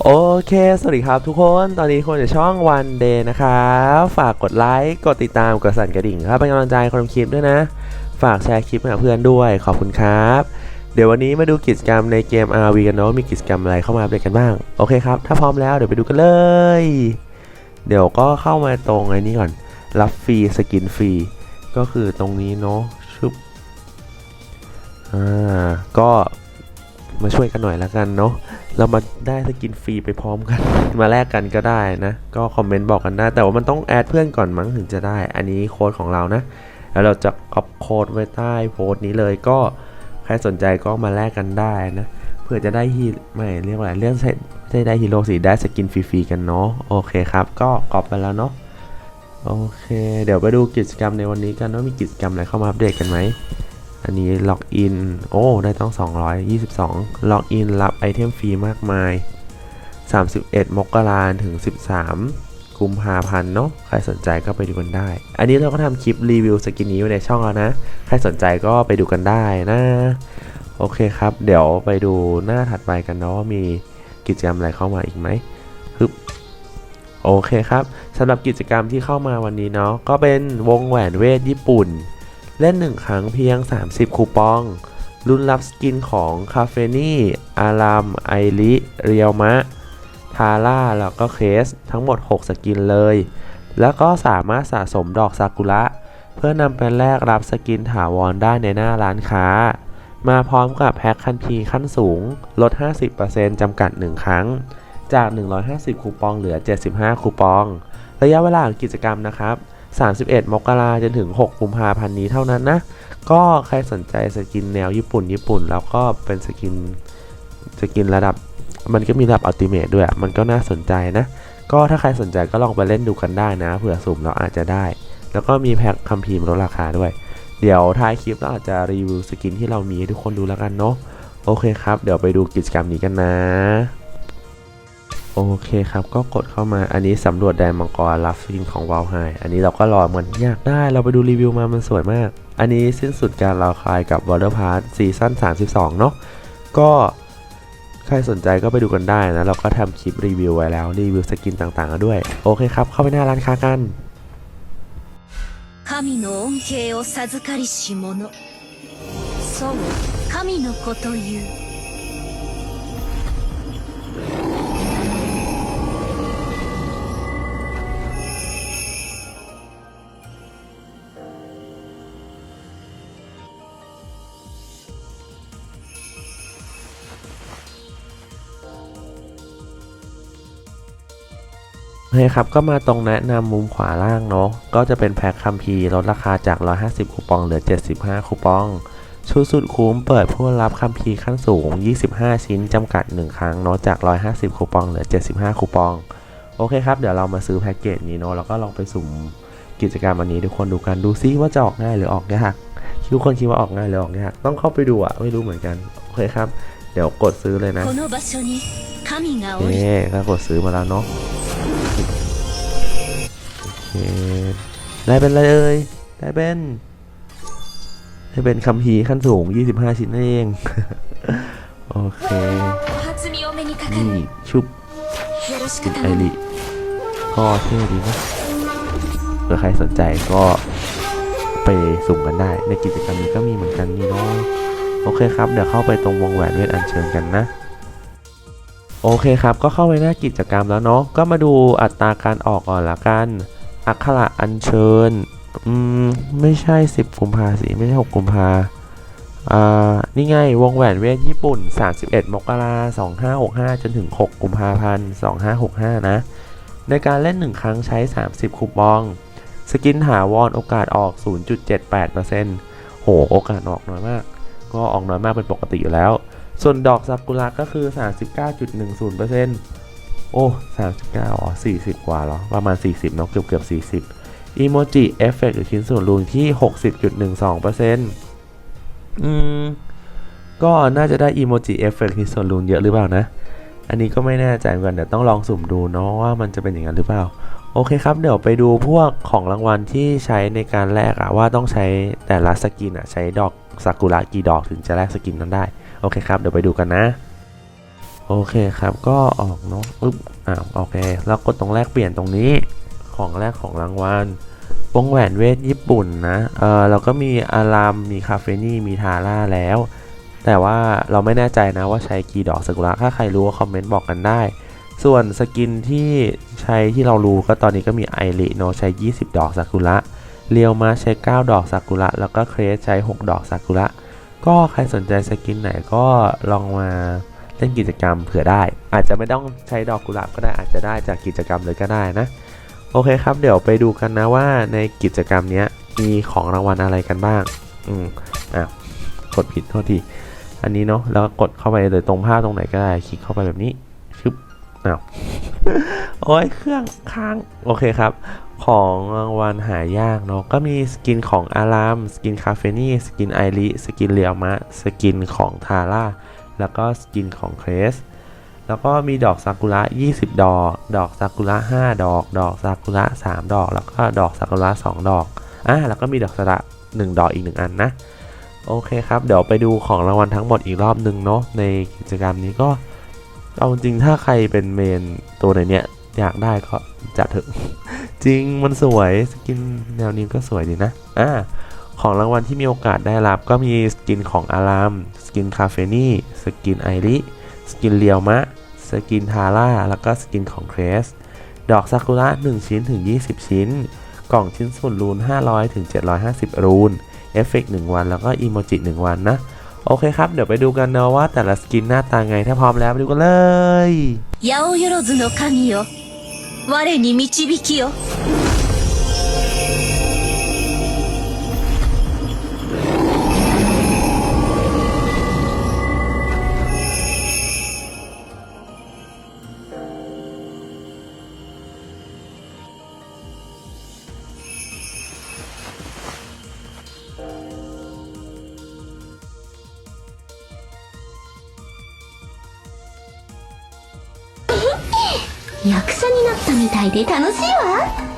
โอเค สวัสดีครับทุกคน ตอนนี้คนจะช่อง One Day นะครับ ฝากกดไลค์ กดติดตาม กดสั่นกระดิ่งครับเป็นกำลังใจคนทำคลิปด้วยนะ ฝากแชร์คลิปให้เพื่อนด้วย ขอบคุณครับ เดี๋ยววันนี้มาดูกิจกรรมในเกม RV กันเนาะ มีกิจกรรมอะไรเข้ามาอัปเดตกันบ้าง โอเคครับ ถ้าพร้อมแล้วเดี๋ยวไปดูกันเลย เดี๋ยวก็เข้ามาตรงไอ้นี้ก่อน รับฟรีสกินฟรี ก็คือตรงนี้เนาะ ชุบ อ่า ก็ มาช่วยกันหน่อยละกันเนาะเรามาได้สกินฟรีไปพร้อมกัน มาแลกกันก็ได้นะ ก็คอมเมนต์บอกกันได้ แต่ว่ามันต้องแอดเพื่อนก่อนมั้งถึงจะได้ อันนี้โค้ดของเรานะ แล้วเราจะก๊อปโค้ดไว้ใต้โพสต์นี้เลยก็ใครสนใจก็มาแลกกันได้นะเพื่อจะได้ฮีไม่เรียกว่าอะไรเรื่องใช่ได้ฮีโร่สิได้สกินฟรีๆกันเนาะโอเคครับ ก็ก๊อปไปแล้วเนาะโอเค เดี๋ยวไปดูกิจกรรมในวันนี้กันว่ามีกิจกรรมอะไรเข้ามาอัปเดตกันไหม อันนี้ล็อกอิน โอ้ ได้ต้อง 222 ล็อกอินรับไอเทมฟรีมากมาย 31 มกราถึง 13 กุมภาพันธ์เนาะ ใครสนใจก็ไปดูกันได้ อันนี้เราก็ทำคลิปรีวิวสกินนี้ไว้ในช่องแล้วนะ ใครสนใจก็ไปดูกันได้นะ โอเคครับ เดี๋ยวไปดูหน้าถัดไปกันเนาะว่ามีกิจกรรมอะไรเข้ามาอีกไหมฮึบโอเคครับสำหรับกิจกรรมที่เข้ามาวันนี้เนาะก็เป็นวงแหวนเวทญี่ปุ่น เล่น 1 ครั้งเพียง 30 คูปอง รุ่นรับสกินของคาเฟนี่ อาราม ไอริ เรียวมะ ทาร่า แล้วก็เคส ทั้งหมด 6 สกินเลย แล้วก็สามารถสะสมดอกซากุระ เพื่อนำไปแลกรับสกินถาวรได้ในหน้าร้านค้า มาพร้อมกับแพ็คคันทีขั้นสูง ลด 50%จำกัด 1 ครั้ง จาก 150 คูปองเหลือ 75 คูปอง ระยะเวลาของกิจกรรมนะครับ 31 มกราจนถึง 6 กุมภาพันธ์นี้เท่านั้นนะ ก็ใครสนใจสกินแนวญี่ปุ่น ญี่ปุ่น แล้วก็เป็นสกินสกินระดับ มันก็มีระดับอัลติเมทด้วย มันก็น่าสนใจนะ ก็ถ้าใครสนใจก็ลองไปเล่นดูกันได้นะ เผื่อสุ่มเราอาจจะได้ แล้วก็มีแพ็คคัมภีร์ลดราคาด้วย เดี๋ยวท้ายคลิปเราอาจจะรีวิวสกินที่เรามีให้ทุกคนดูแล้วกันเนาะ โอเคครับ เดี๋ยวไปดูกิจกรรมนี้กันนะ โอเคครับ ก็กดเข้ามา อันนี้สำรวจแดนมังกรรับสกินของวาลไฮอันนี้เราก็รอเหมือนอยากได้ เราไปดูรีวิวมา มันสวยมาก อันนี้สิ้นสุดการรอคอยกับ Water Pass ซีซั่น32 เนาะ ก็ใครสนใจก็ไปดูกันได้นะ เราก็ทำคลิปรีวิวไว้แล้ว รีวิวสกินต่างๆด้วย โอเคครับ เข้าไปหน้าร้านค้ากัน 神の恩恵を授かりし者そう神の子という นะครับก็มาตรงแนะนำมุมขวาล่างเนาะก็จะเป็นแพ็คคัมพีลดราคาจาก 150 คูปองเหลือ 75 คูปอง ชุดสุดคุ้มเปิดผู้รับคัมพีขั้นสูง 25 ชิ้นจำกัด 1 ครั้งเนาะจาก 150 คูปองเหลือ 75 คูปอง โอเคครับ เดี๋ยวเรามาซื้อแพ็กเกจนี้เนาะแล้วก็ลองไปสุ่มกิจกรรมอันนี้ทุกคนดูกันดูซิว่าจะออกง่ายหรือออกยากทุกคนคิดว่าออกง่ายหรือออกยากต้องเข้าไปดูอะไม่รู้เหมือนกันโอเคครับ เดี๋ยวกดซื้อเลยนะเอ๊ก็กดซื้อมาแล้วเนาะ ได้เป็นอะไรเอ่ยได้เป็นได้เป็นคำฮีขั้นสูง 25 ชิ้นนั่นเอง โอเค นี่ ชุบกินไอริก็เท่ดีนะเผื่อใครสนใจก็ไปสุ่มกันได้ ในกิจกรรมนี้ก็มีเหมือนกันนี่เนาะโอเคครับ เดี๋ยวเข้าไปตรงวงแหวนเวทอันเชิญกันนะ โอเคครับ ก็เข้าไปหน้ากิจกรรมแล้วเนาะ ก็มาดูอัตราการออกก่อนละกัน อักขระอัญเชิญ อืม ไม่ใช่ 10 กุมภาสิไม่ใช่ 6 กุมภาอ่า นี่ไง วงแหวนเวทญี่ปุ่น 31 มกราคม2565จนถึง 6 กุมภาพันธ์2565นะ ในการเล่น1ครั้งใช้ 30 คูปอง สกินถาวรโอกาสออก 0.78%โห โอกาสออกน้อยมาก ก็ออกน้อยมากเป็นปกติอยู่แล้ว ส่วนดอกซากุระก็คือ 39.10%โอ้39อ๋อ40 กว่าเหรอ ประมาณ 40เนาะเกือบเกือบ40อีโมจิเอฟเฟกต์หรือชิ้นส่วนรูนที่ 60.12%อืม ก็น่าจะได้อีโมจิเอฟเฟกต์ชิ้นส่วนรูนเยอะหรือเปล่านะ อันนี้ก็ไม่แน่ใจเหมือนกันเดี๋ยวต้องลองสุ่มดูเนาะว่ามันจะเป็นอย่างนั้นหรือเปล่าโอเคครับ เดี๋ยวไปดูพวกของรางวัลที่ใช้ในการแลกอะว่าต้องใช้แต่ละสกินอะใช้ดอกซากุระกี่ดอกถึงจะแลกสกินนั้นได้ โอเคครับ เดี๋ยวไปดูกันนะ โอเคครับก็ออกเนาะปึ๊บอ่าโอเค แล้วกดตรงแรกเปลี่ยนตรงนี้ของแรกของรางวัลวงแหวนเวทญี่ปุ่นนะเออเราก็มีอารามมีคาเฟนี่มีทาร่าแล้ว แต่ว่าเราไม่แน่ใจนะว่าใช้กี่ดอกซากุระถ้าใครรู้ก็คอมเมนต์บอกกันได้ ส่วนสกินที่ใช้ที่เรารู้ก็ตอนนี้ก็มีไอริโนใช้ 20 ดอกซากุระเรียวมาใช้ 9 ดอกซากุระแล้วก็เครสใช้ 6 ดอกซากุระ ก็ใครสนใจสกินไหนก็ลองมาเล่นกิจกรรมเผื่อได้ อาจจะไม่ต้องใช้ดอกกุหลาบก็ได้อาจจะได้จากกิจกรรมเลยก็ได้นะ โอเคครับ เดี๋ยวไปดูกันนะว่าในกิจกรรมนี้มีของรางวัลอะไรกันบ้าง อืมอะกดผิดโทษที อันนี้เนาะแล้วก็กดเข้าไปเลยตรงภาพตรงไหนก็ได้คลิกเข้าไปแบบนี้ อ้าวโอ้ยเครื่องค้าง โอเคครับ ของรางวัลหายากเนาะก็มีสกินของอาราม สกินคาเฟนี่สกินไอริสกินเรียวมะ สกินของทาร่า แล้วก็สกินของเครสแล้วก็มีดอกซากุระ 20 ดอก ดอกซากุระ 5 ดอก ดอกซากุระ 3 ดอก แล้วก็ดอกซากุระ 2 ดอก อะ แล้วก็มีดอกซากุระ 1 ดอกอีก 1 อันนะ โอเคครับ เดี๋ยวไปดูของรางวัลทั้งหมดอีกรอบหนึ่งเนาะ ในกิจกรรมนี้ก็ เอาจริงถ้าใครเป็นเมนตัวไหนเนี้ยอยากได้ก็จัดเถอะ จริงมันสวยสกินแนวนี้ก็สวยดีนะอ่าของรางวัลที่มีโอกาสได้รับก็มีสกินของอารามสกินคาเฟนี่สกินไอริสกินเรียวมะ สกินทาร่า แล้วก็สกินของเครส ดอกซากุระ 1 ชิ้นถึง 20 ชิ้น กล่องชิ้นส่วนรูน 500 ถึง 750 รูน เอฟเฟกต์1วัน แล้วก็อีโมจิ 1 วันนะ โอเคครับ เดี๋ยวไปดูกันนะว่าแต่ละสกินหน้าตาไง ถ้าพร้อมแล้วไปดูกันเลย 八百万の神よ我に導きよ 役者になったみたいで楽しいわ。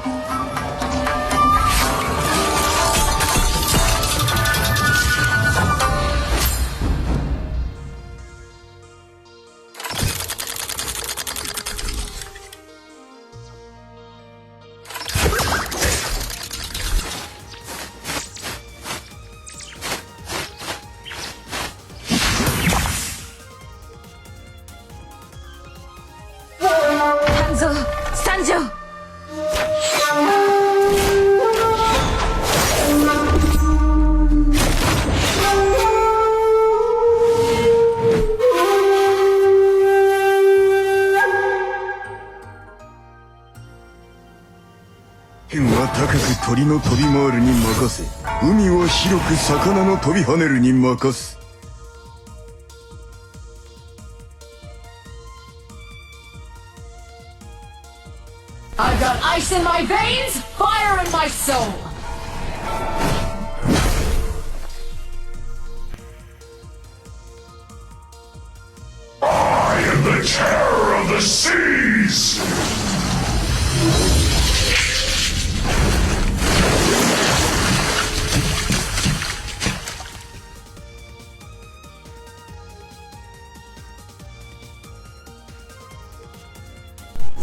鳥の飛び回るに任せ海は広く魚の飛び跳ねるに任す I've got ice in my veins, fire in my soul. the terror of the seas!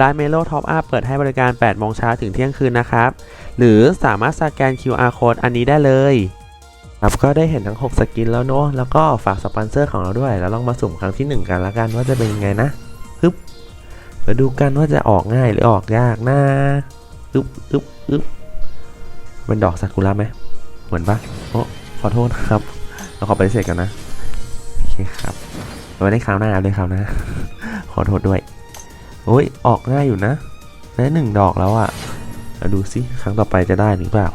ร้าน Melo Top Up เปิดให้บริการ 8 โมงเช้าถึงเที่ยงคืนนะครับ หรือสามารถสแกน QR code อันนี้ได้เลยครับก็ได้เห็นทั้ง 6 สกินแล้วเนอะแล้วก็ฝากสปอนเซอร์ของเราด้วย แล้วลองมาสุ่มครั้งที่ 1 กันละกันว่าจะเป็นยังไงนะฮึบมาดูกันว่าจะออกง่ายหรือออกยากนะอึบอึบอึบเป็นดอกซากุระไหมเหมือนปะโอ้ขอโทษนะครับ เราขอไปฏิเสธกันนะ โอเคครับเอาไว้ได้คราวหน้าเอาเลยคราวหน้าขอโทษด้วย โอ้ย ออกง่ายอยู่นะได้หนึ่งดอกแล้วอะ่ะมาดูสิครั้งต่อไปจะได้หรือเปล่า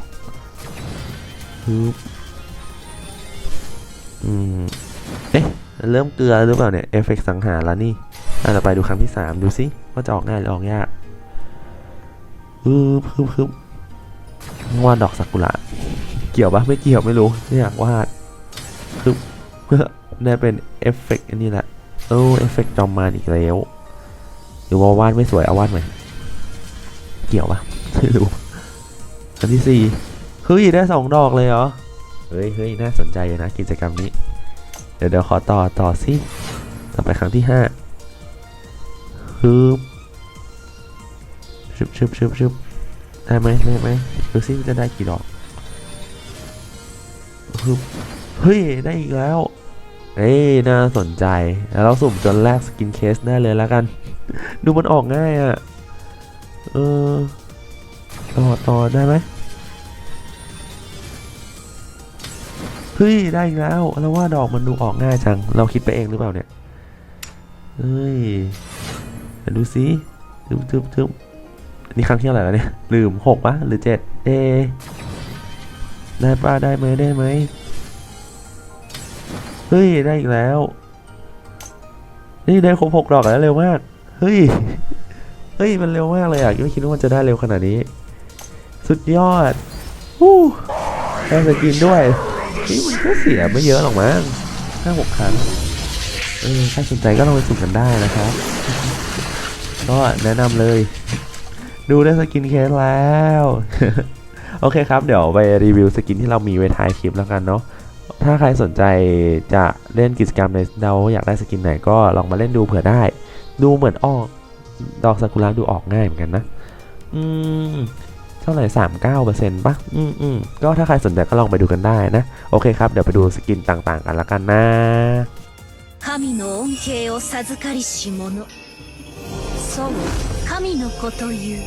ฮึบอืมเอ๊ะ เริ่มเกลือหรือเปล่าเนี่ย เอฟเฟกต์สังหารแล้วนี่อะต่อไปดูครั้งที่สามดูสิว่าจะออกง่ายหรือออกยากฮึบฮึบฮึบวาดดอกซากุระ เกี่ยวปะไม่เกี่ยวไม่รู้ไม่อยากวาดคือเพื่อได้เป็นเอฟเฟกต์อันนี้แหละเออเอฟเฟกต์จอมมารอีกแล้ว หรือว่าวาดไม่สวยเอาวาดใหม่เกี่ยวปะไม่รู้อันที่สี่เฮ้ยได้สองดอกเลยเหรอเฮ้ยเฮ้ยน่าสนใจนะกิจกรรมนี้ เดี๋ยวเดี๋ยวขอต่อต่อสิต่อไปครั้งที่ห้าฮึบชึบชึบชึบชึบได้ไหมได้ไหมดูสิจะได้กี่ดอกฮึบเฮ้ยได้อีกแล้วเอ้ยน่าสนใจแล้วเราสุ่มจนแรกสกินเคสได้เลยแล้วกัน ดูมันออกง่ายอะ่ะ เออ ต่อต่อได้ไหมเฮ้ย ได้อีกแล้วแล้วว่าดอกมันดูออกง่ายจัง เราคิดไปเองหรือเปล่าเนี่ย เฮ้ยเดี๋ยวดูสิทึบทึบทึบนี่ครั้งที่เท่าไหร่แล้วเนี่ย ลืมหกปะหรือเจ็ดเอได้ป้าได้ไหมได้ไหมเฮ้ย ได้อีกแล้ว นี่ได้ครบหกดอกแล้วเร็วมาก เฮ้ย เฮ้ย มันเร็วมากเลยอะไม่คิดว่ามันจะได้เร็วขนาดนี้ สุดยอดวู้ได้สกินด้วยนี่มันก็เสียไม่เยอะหรอกมั้งห้าหกครั้งเออถ้าสนใจก็ลองไปสุ่มกันได้นะครับ ก็แนะนำเลย ดูได้สกินเคสแล้ว โอเคครับ เดี๋ยวไปรีวิวสกินที่เรามีไว้ท้ายคลิปแล้วกันเนาะถ้าใครสนใจจะเล่นกิจกรรมในเราอยากได้สกินไหนก็ลองมาเล่นดูเผื่อได้ ดูเหมือนออก ดอกซากุระดูออกง่ายเหมือนกันนะ อืม เท่าไหร่สามเก้าเปอร์เซ็นต์ป่ะ อืมอืมก็ถ้าใครสนใจก็ลองไปดูกันได้นะ โอเคครับ เดี๋ยวไปดูสกินต่างๆ กันละกันนะ 神の恩恵を授かりし者そう神の子という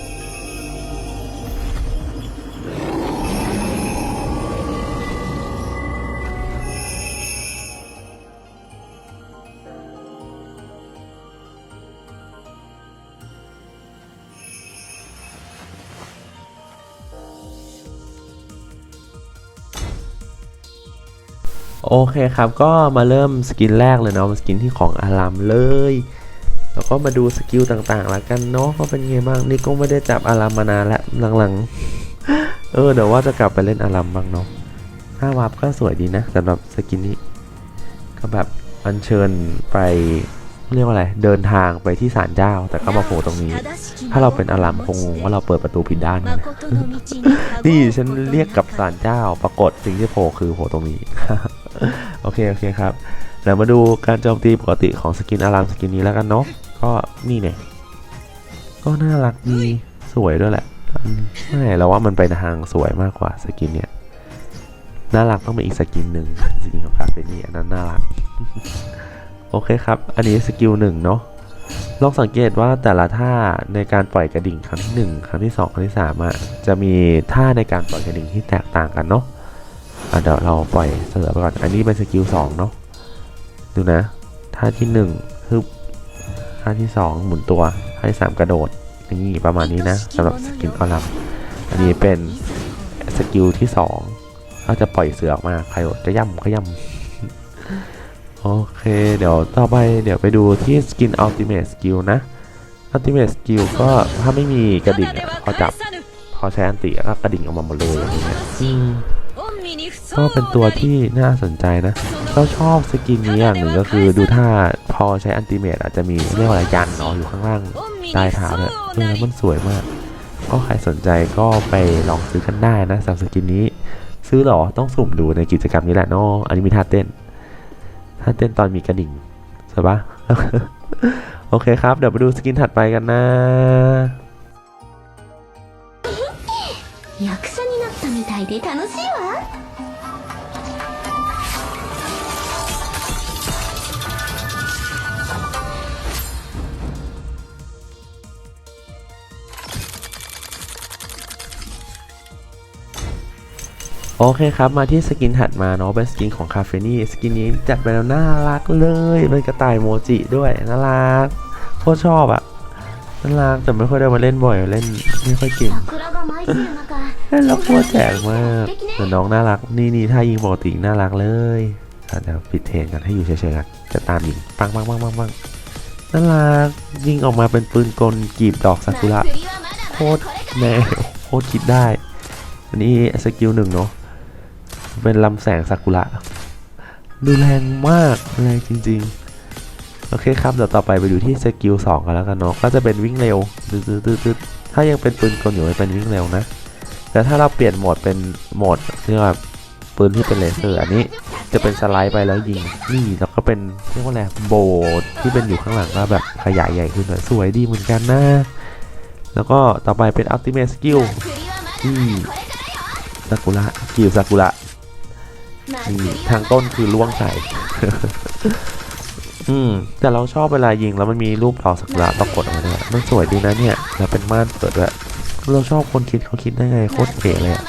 โอเคครับ ก็มาเริ่มสกินแรกเลยเนาะสกินที่ของอารามเลย แล้วก็มาดูสกิลต่างๆแล้วกันเนาะว่าเป็นไงบ้าง นี่ก็ไม่ได้จับอารามมานานแล้วหลังๆ เออเดี๋ยวว่าจะกลับไปเล่นอารามบ้างเนาะห้าวาร์ปก็สวยดีนะสำหรับสกินนี้ ก็แบบอัญเชิญไป เรียกว่าอะไร เดินทางไปที่ศาลเจ้า แต่ก็มาโผล่ตรงนี้ ถ้าเราเป็นอารามคงว่าเราเปิดประตูผิดด้านนี่ฉันเรียกกับศาลเจ้า ปรากฏสิ่งที่โผล่คือโผล่ตรงนี้ โอเค โอเคครับเดี๋วมาดูการโจมตีปกติของสกินอารามสกินนี้แล้วกันเนาะ ก็นี่เนี่ย ก็น่ารักดี สวยด้วยแหละไม่เราว่ามันไปทางสวยมากกว่าสกินเนี่ย น่ารักต้องเป็นอีกสกินหนึ่งสกินของคาเฟ่นี่อันนั้นน่ารัก โอเคครับ อันนี้สกิลหนึ่งเนาะลองสังเกตว่าแต่ละท่าในการปล่อยกระดิ่งครั้งที่หนึ่งครั้งที่สองครั้งที่สามอะจะมีท่าในการปล่อยกระดิ่งที่แตกต่างกันเนาะอะเดี๋ยวเราปล่อยเสือไปก่อน อันนี้เป็นสกิลสองเนาะดูนะ ท่าที่หนึ่งฮึบท่าที่สองหมุนตัวท่าที่สามกระโดดนี่ประมาณนี้นะสำหรับสกิลออลัมอันนี้เป็นสกิลที่สองเราจะปล่อยเสือออกมาใครจะย่ำก็ย่ำ โอเค เดี๋ยวต่อไปเดี๋ยวไปดูที่สกินอัลติเม e สกิลนะอัลติเม e สกิลก็ถ้าไม่มีกระดิ่งอะพอจับพอใช้อันติก็กระดิ่งออกมาหมดเลยอย่างเงี้ยอืมก็เป็นตัวที่น่าสนใจนะเราชอบสกินนี้อย่างหนึ่งก็คือดูท่าพอใช้อันติเมตอาจจะมีเรียกว่าอะไรยันเนาะอยู่ข้างล่างใต้เท้าเนี่ยเออแล้วมันสวยมาก ก็ใครสนใจก็ไปลองซื้อกันได้นะสำหรับสกินนี้ ซื้อเหรอต้องสุ่มดูในกิจกรรมนี้แหละเนาะอันนี้มีท่าเต้น ท่าเต้นตอนมีกระดิ่งใช่ปะ โอเคครับ เดี๋ยวไปดูสกินถัดไปกันนะ 役者になったみたいで楽しいわ โอเคครับ มาที่สกินถัดมาเนาะเป็นสกินของคาเฟนี่สกินนี้จัดไปแล้วน่ารักเลยเป็นกระต่ายโมจิด้วยน่ารักโคตรชอบอะน่ารักแต่ไม่ค่อยได้มาเล่นบ่อยเล่นไม่ค่อยเก่งเล่นรับวโคตรแจกมากแต่น้องน่ารักนี่นี่ถ้ายิงปกติน่ารักเลยเดี๋ยวปิดเทนกันให้อยู่เฉยๆกันจะตามยิงปังปังปังปังปังน่ารักยิงออกมาเป็นปืนกลกีบดอกซากุระโคตรแม่โคตรคิดได้ อันนี้สกิลหนึ่งเนาะ เป็นลำแสงซากุระดูแรงมากแรงจริง ๆ โอเคครับ เดี๋ยวต่อไปไปดูที่สกิล2กันแล้วกันเนาะก็จะเป็นวิ่งเร็วตืดๆถ้ายังเป็นปืนกลอยู่จเป็นวิ่งเร็วนะแต่ถ้าเราเปลี่ยนโหมดเป็นโหมดเที่ว่าปืนที่เป็นเลเซอร์อันนี้จะเป็นสไลด์ไปแล้วยิงนี่แล้วก็เป็นเรียกว่าอะไรโบดที่เป็นอยู่ข้างหลังก็แบบขยายใหญ่ขึ้นสวยดีเหมือนกันนะแล้วก็ต่อไปเป็นอัลติเมทสกิลที่ซากุระสกิลซากุระ ทางต้นคือล่วงใส่ อืม แต่เราชอบเวลายิงแล้วมันมีรูปดอกสักระปรากฏออกมาด้วยมันสวยดีนะเนี่ย แล้วเป็นม่านเปิดด้วยเราชอบคนคิดเขาคิดได้ไงโคตรเก๋เลยอะ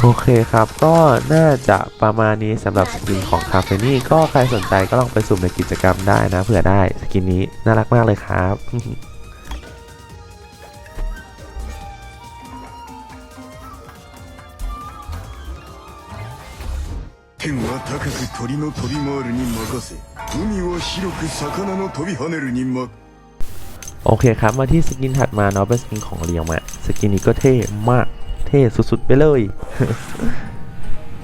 โอเคครับ ก็น่าจะประมาณนี้สำหรับสกินของคาเฟนี่ก็ใครสนใจก็ลองไปสุ่มในกิจกรรมได้นะเผื่อได้สกินนี้น่ารักมากเลยครับ 天は高く鳥の飛び回るに任せ海は広く魚の飛び跳ねるに任 โอเคครับ มาที่สกินถัดมาเนาะเป็นสกินของเรียวมาสกินนี้ก็เท่มาก เท่สุดๆไปเลย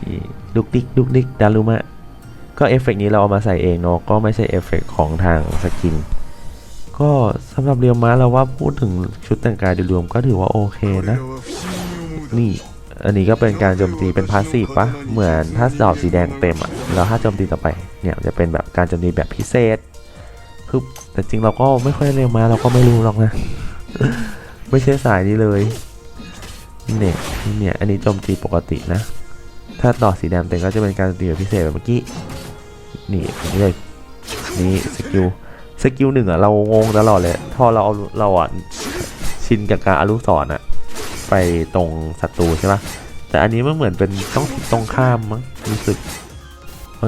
นี่ดุกดิกดุกดิกดารุมะ ก็เอฟเฟกต์นี้เราเอามาใส่เองเนาะก็ไม่ใช่เอฟเฟกต์ของทางสกิน ก็สำหรับเรียวมาเราว่าพูดถึงชุดแต่งกายโดยรวมก็ถือว่าโอเค 我 นะ らは不思議に思うだ นี่ อันนี้ก็เป็นการโจมตีเป็นพาสซีฟปะเหมือนถ้าดอกสีแดงเต็มอะแล้วถ้าโจมตีต่อไปเนี่ยจะเป็นแบบการโจมตีแบบพิเศษคือแต่จริงเราก็ไม่ค่อยเร็วมาเราก็ไม่รู้หรอกนะ ไม่ใช่สายนี้เลยเนี่ยเนี่ยอันนี้โจมตีปกตินะ ถ้าดอกสีแดงเต็มก็จะเป็นการโจมตีแบบพิเศษแบบเมื่อกี้นี่นี้เลยนี่สกิลสกิลหนึ่งอะเรางงตลอดเลยพอเราเอาเราอะชินกับการอารุสอนอะ ไปตรงศัตรูใช่ปะแต่อันนี้มันเหมือนเป็นต้องตรงข้ามมั้งรู้สึก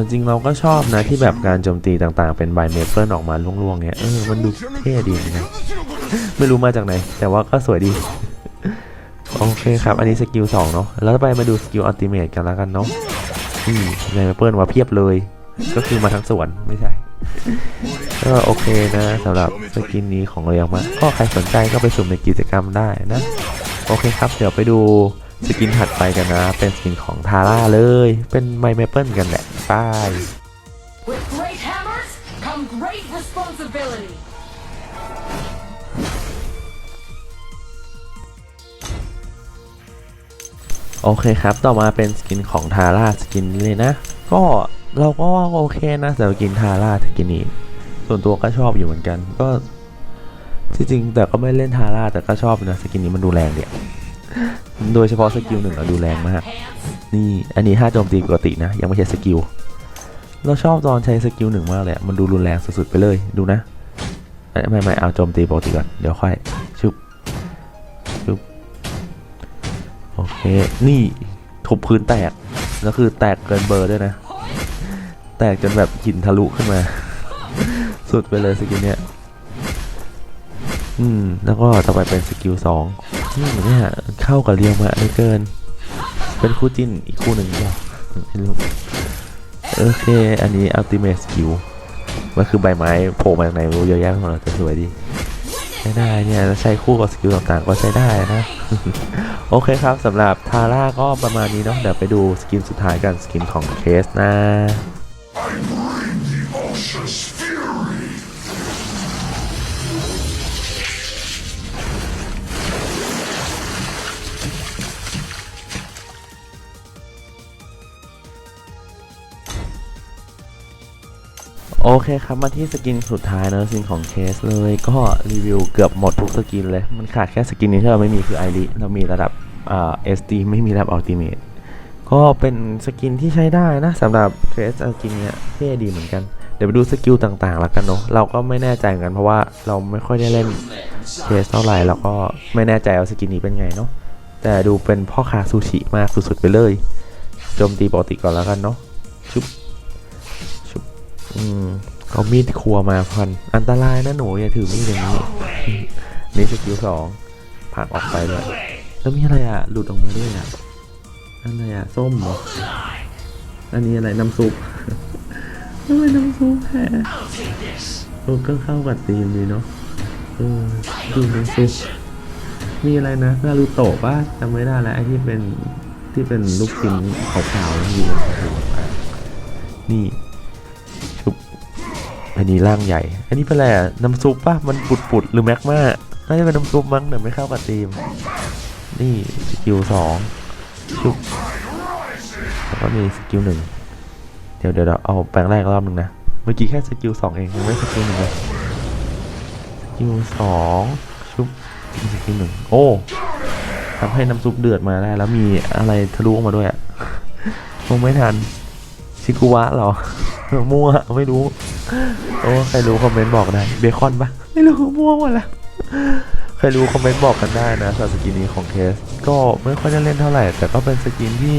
จริงเราก็ชอบนะที่แบบการโจมตีต่างๆ เป็นใบเมเปิลออกมาล่วงๆเงี้ยเออมันดูเท่ดีนกันไม่รู้มาจากไหน แต่ว่าก็สวยดี โอเคครับ อันนี้สกิลสองเนาะแล้วไปมาดูสกิลอัลติเมทกันแล้วกันเนาะอืมใบเมเปิลมาเพียบเลย ก็คือมาทั้งสวนไม่ใช่ก็โอเคนะสำหรับสกินนี้ของเรียงมาก็ใครสนใจก็ไปสุ่มในกิจกรรมได้นะ โอเคครับ เดี๋ยวไปดูสกินถัดไปกันนะ เป็นสกินของทาร่าเลย เป็นไมเมเปิลกันแหละไป้าย With great hammers come great responsibility. โอเคครับ ต่อมาเป็นสกินของทาร่าสกินนี้เลยนะ ก็เราก็ว่าโอเคนะสำหรับสกินทาร่าสกินนี้ ส่วนตัวก็ชอบอยู่เหมือนกัน ก็ ที่จริงแต่ก็ไม่เล่นทาร่าแต่ก็ชอบนะสกินนี้มันดูแรงเดียโดยเฉพาะสกิลหนึ่งอะดูแรงมาก นี่อันนี้ห้าโจมตีปกตินะ ยังไม่ใช่สกิล เราชอบตอนใช้สกิลหนึ่งมากเลยมันดูรุนแรงสุดๆไปเลยดูนะ ไม่ไม่เอาโจมตีปกติก่อน เดี๋ยวค่อยชุบชุบโอเค นี่ทุบพื้นแตกแล้วคือแตกเกินเบอร์ด้วยนะ แตกจนแบบหินทะลุขึ้นมา สุดไปเลยสกิลเนี้ย อืม แล้วก็ต่อไปเป็นสกิลสองอืมเนี่ยเข้ากับเรียวมาเหลือเกิน เป็นคู่จิ้นอีกคู่หนึ่งหรอเปล่าไม่รู้โอเค อันนี้ Ultimate Skill มันคือใบไม้โผล่มาจากไหนรู้เยอะแยะไปหมดเลยแต่สวยดีใช้ได้เนี่ยแล้วใช้คู่กับสกิลต่างๆก็ใช้ได้นะ โอเคครับสำหรับทาร่าก็ประมาณนี้เนาะเดี๋ยวไปดูสกินสุดท้ายกันสกินของเคสนะ โอเคครับมาที่สกินสุดท้ายนะสกินของเคสเลยก็รีวิวเกือบหมดทุกสกินเลย มันขาดแค่สกินนี้ที่เราไม่มีคือไอริเรามีระดับเอสตีไม่มีระดับอัลติเมทก็เป็นสกินที่ใช้ได้นะสำหรับเคสสกินเนี้ยเท่ดีเหมือนกัน เดี๋ยวไปดูสกิลต่างๆแล้วกันเนาะเราก็ไม่แน่ใจเหมือนกันเพราะว่าเราไม่ค่อยได้เล่นเคสเท่าไหร่เราก็ไม่แน่ใจว่าสกินนี้เป็นไงเนาะแต่ดูเป็นพ่อค้าซูชิมากสุดๆไปเลยโจมตีปกติก่อนแล้วกันเนาะชุบ อืมเอามีดครัวมาพัน อันตรายนะหนูอย่าถือมีดอย่างนี้ นี่สกิลสองผลักออกไปเลย แล้วมีอะไรอะ หลุดออกมาด้วยอะ อะไรอะ ส้มเหรอ อันนี้อะไรน้ำซุปทำไมน้ำซุปแพ้เออก็เข้ากับธีมดีเนาะเออดูน้ำซุปมีอะไรนะนารูโตะป่ะจำไม่ได้แล้วไอ้ที่เป็นที่เป็นลูกชิ้นขาวๆแล้วมีหัวนี่ อันนี้ร่างใหญ่ อันนี้เป็นอะไรน้ำซุปป่ะ มันปุดๆหรือแม็กมาน่าจะเป็นน้ำซุปมั้งแต่ไม่เข้ากับธีม นี่สกิลสองชุบแล้วก็มีสกิลหนึ่งเดี๋ยวเดี๋ยวเราเอาแปลงแรกรอบหนึ่งนะ เมื่อกี้แค่สกิลสองเองยังไม่สกิลหนึ่งเลยสกิลสองชุบสกิลหนึ่งโอ้ทำให้น้ำซุปเดือดมาได้ แล้วมีอะไรทะลุออกมาด้วยอะคงไม่ทันชิกุวะหรอมั่วไม่รู้ โอ้ใครรู้คอมเมนต์บอกได้เบคอนปะไม่รู้มั่วหมดละใครรู้คอมเมนต์บอกกันได้นะสำหรับสกินนี้ของเคส ก็ไม่ค่อยได้เล่นเท่าไหร่ แต่ก็เป็นสกินที่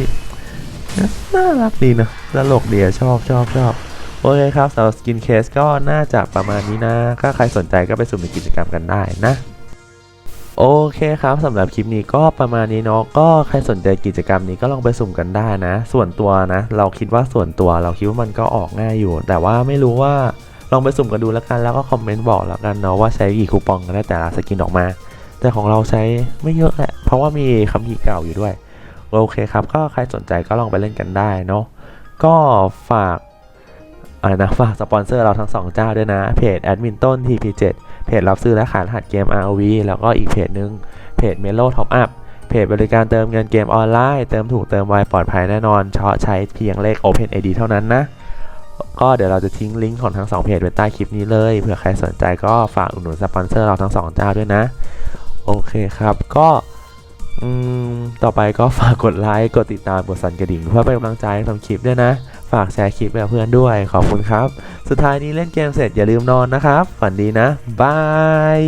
น่ารักดีนะตลกดีอะชอบชอบชอบโอเคครับสำหรับสกินเคสก็น่าจะประมาณนี้นะ ถ้าใครสนใจก็ไปสุ่มในกิจกรรมกันได้นะ โอเคครับสำหรับคลิปนี้ก็ประมาณนี้เนาะก็ใครสนใจกิจกรรมนี้ก็ลองไปสุ่มกันได้นะ ส่วนตัวนะ เราคิดว่าส่วนตัวเราคิดว่ามันก็ออกง่ายอยู่ แต่ว่าไม่รู้ว่าลองไปสุ่มกันดูแล้วกันแล้วก็คอมเมนต์บอกแล้วกันเนาะว่าใช้กี่คูปองกันได้แต่ละสกินออกมา แต่ของเราใช้ไม่เยอะแหละเพราะว่ามีคำพีร์เก่าอยู่ด้วยโอเคครับก็ใครสนใจก็ลองไปเล่นกันได้เนาะก็ฝาก อะไรนะฝากสปอนเซอร์เราทั้งสองเจ้าด้วยนะ เพจแอดมินต้น TP7 เพจรับซื้อและขายรหัสเกม ROV แล้วก็อีกเพจหนึ่งเพจ Melo Top Up เพจบริการเติมเงินเกมออนไลน์ เติมถูกเติมไวปลอดภัยแน่นอนเฉพาะใช้เพียงเลข OpenID เท่านั้นนะ ก็เดี๋ยวเราจะทิ้งลิงก์ของทั้งสองเพจไว้ใต้คลิปนี้เลยเผื่อใครสนใจก็ฝากอุดหนุนสปอนเซอร์เราทั้งสองเจ้าด้วยนะ โอเคครับก็ต่อไปก็ฝากกดไลค์ กดติดตาม กดสั่นกระดิ่ง เพื่อเป็นกำลังใจให้ทำคลิปด้วยนะ ฝากแชร์คลิปไปกับเพื่อนด้วย ขอบคุณครับ สุดท้ายนี้เล่นเกมเสร็จอย่าลืมนอนนะครับ ฝันดีนะ บาย